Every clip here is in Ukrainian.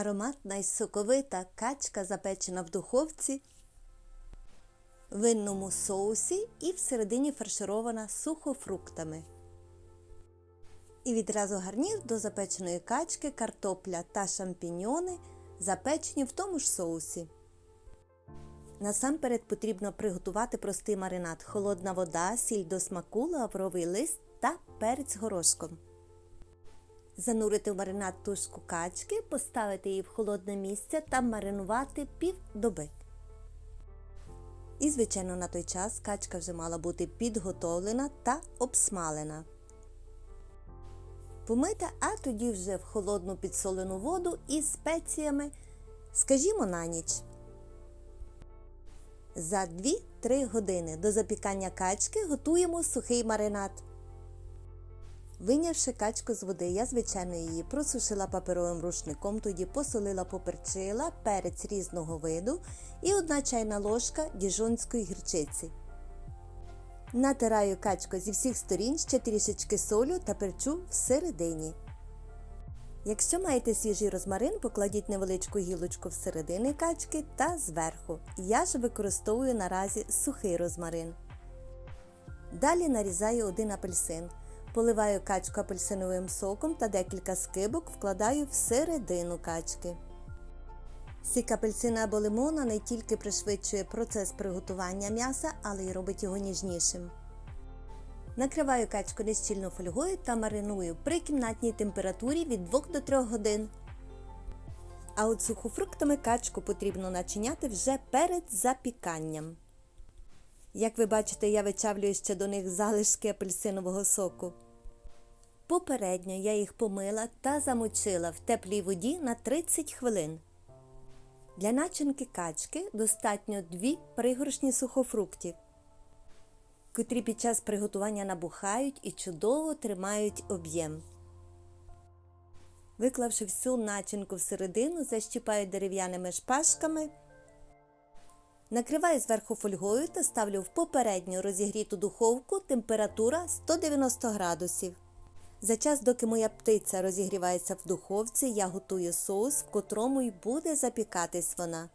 Ароматна і соковита качка запечена в духовці, винному соусі і всередині фарширована сухофруктами. І відразу гарнір до запеченої качки, картопля та шампіньони, запечені в тому ж соусі. Насамперед потрібно приготувати простий маринад, холодна вода, сіль до смаку, лавровий лист та перець горошком. Занурити в маринад тушку качки, поставити її в холодне місце та маринувати пів доби. І, звичайно, на той час качка вже мала бути підготовлена та обсмалена. Помита, а тоді вже в холодну підсолену воду із спеціями, скажімо, на ніч. За 2-3 години до запікання качки готуємо сухий маринад. Винявши качку з води, я, звичайно, її просушила паперовим рушником, тоді посолила, поперчила, перець різного виду і одна чайна ложка діжонської гірчиці. Натираю качку зі всіх сторін ще трішечки солю та перчу всередині. Якщо маєте свіжий розмарин, покладіть невеличку гілочку всередини качки та зверху. Я ж використовую наразі сухий розмарин. Далі нарізаю один апельсин. Поливаю качку апельсиновим соком та декілька скибок вкладаю всередину качки. Сік апельсина або лимона не тільки пришвидшує процес приготування м'яса, але й робить його ніжнішим. Накриваю качку нещільно фольгою та мариную при кімнатній температурі від 2 до 3 годин. А от сухофруктами качку потрібно начиняти вже перед запіканням. Як ви бачите, я вичавлюю ще до них залишки апельсинового соку. Попередньо я їх помила та замочила в теплій воді на 30 хвилин. Для начинки качки достатньо 2 пригоршні сухофруктів, котрі під час приготування набухають і чудово тримають об'єм. Виклавши всю начинку всередину, защіпаю дерев'яними шпажками. Накриваю зверху фольгою та ставлю в попередньо розігріту духовку температура 190 градусів. За час, доки моя птиця розігрівається в духовці, я готую соус, в котрому й буде запікатись вона.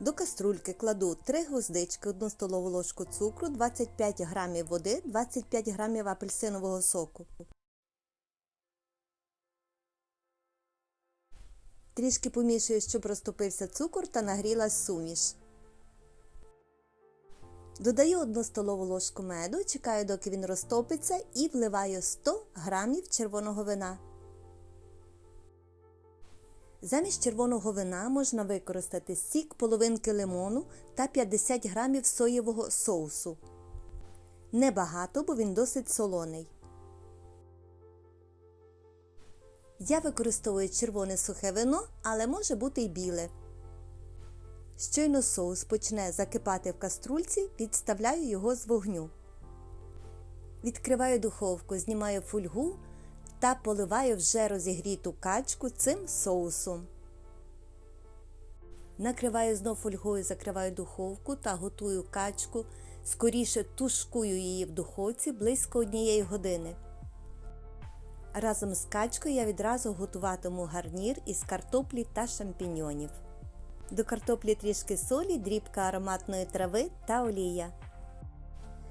До каструльки кладу 3 гвоздички, 1 столову ложку цукру, 25 г води, 25 г апельсинового соку. Трішки помішую, щоб розтопився цукор та нагрілась суміш. Додаю 1 столову ложку меду, чекаю, доки він розтопиться, і вливаю 100 грамів червоного вина. Замість червоного вина можна використати сік половинки лимону та 50 грамів соєвого соусу. Небагато, бо він досить солоний. Я використовую червоне сухе вино, але може бути й біле. Щойно соус почне закипати в каструльці, відставляю його з вогню. Відкриваю духовку, знімаю фольгу та поливаю вже розігріту качку цим соусом. Накриваю знов фольгою, закриваю духовку та готую качку, скоріше тушкую її в духовці близько однієї години. Разом з качкою я відразу готуватиму гарнір із картоплі та шампіньонів. До картоплі трішки солі, дрібка ароматної трави та олія.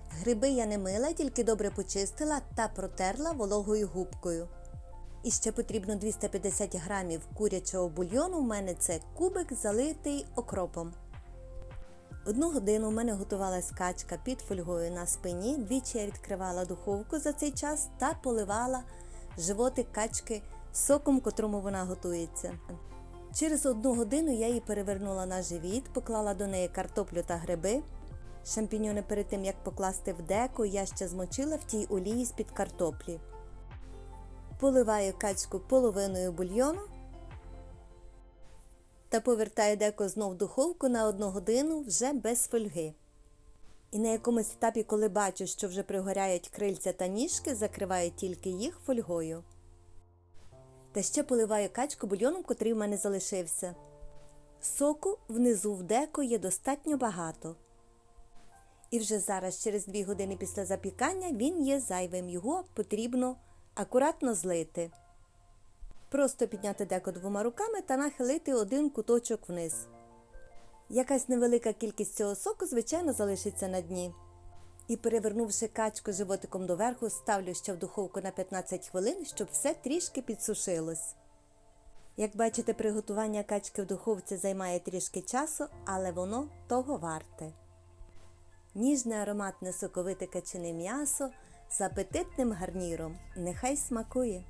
Гриби я не мила, тільки добре почистила та протерла вологою губкою. І ще потрібно 250 грамів курячого бульйону. У мене це кубик залитий окропом. Одну годину у мене готувалась качка під фольгою на спині. Двічі я відкривала духовку за цей час та поливала животик качки соком, котрому вона готується. Через одну годину я її перевернула на живіт, поклала до неї картоплю та гриби. Шампіньони перед тим, як покласти в деко, я ще змочила в тій олії з-під картоплі. Поливаю качку половиною бульйону та повертаю деко знов в духовку на одну годину вже без фольги. І на якомусь етапі, коли бачу, що вже пригоряють крильця та ніжки, закриваю тільки їх фольгою. Та ще поливаю качку бульйоном, котрий в мене залишився. Соку внизу в деко є достатньо багато. І вже зараз, через 2 години після запікання, він є зайвим. Його потрібно акуратно злити. Просто підняти деко двома руками та нахилити один куточок вниз. Якась невелика кількість цього соку, звичайно, залишиться на дні. І перевернувши качку животиком доверху, ставлю ще в духовку на 15 хвилин, щоб все трішки підсушилось. Як бачите, приготування качки в духовці займає трішки часу, але воно того варте. Ніжне ароматне соковите качине м'ясо з апетитним гарніром. Нехай смакує!